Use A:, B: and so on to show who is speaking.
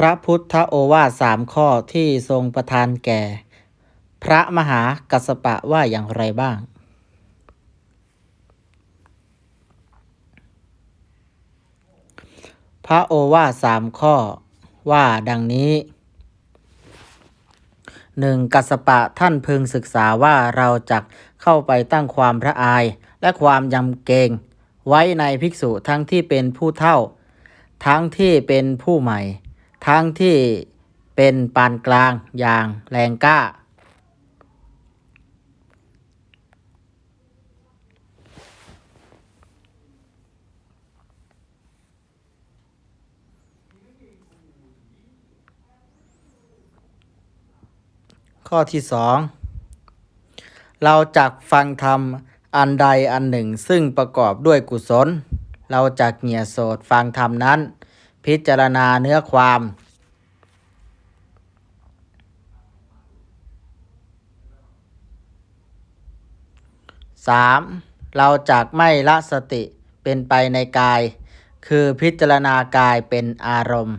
A: พระพุทธโอวาทสามข้อที่ทรงประทานแก่ พระมหากัสสปะว่าอย่างไรบ้าง พระโอวาทสามข้อว่าดังนี้หนึ่งกัสสปะท่านพึงศึกษาว่าเราจะเข้าไปตั้งความพระอาย และความยำเกรงไว้ในภิกษุทั้งที่เป็นผู้เท่า ทั้งที่เป็นผู้ใหม่ ทั้งที่เป็นปานกลางอย่างแรงกล้า ข้อที่สองเราจักฟังธรรมอันใดอันหนึ่งซึ่งประกอบด้วยกุศล เราจักเหงียโสดฟังธรรมนั้น พิจารณาเนื้อความ 3. เราจากไม่ละสติเป็นไปในกาย คือพิจารณากายเป็นอารมณ์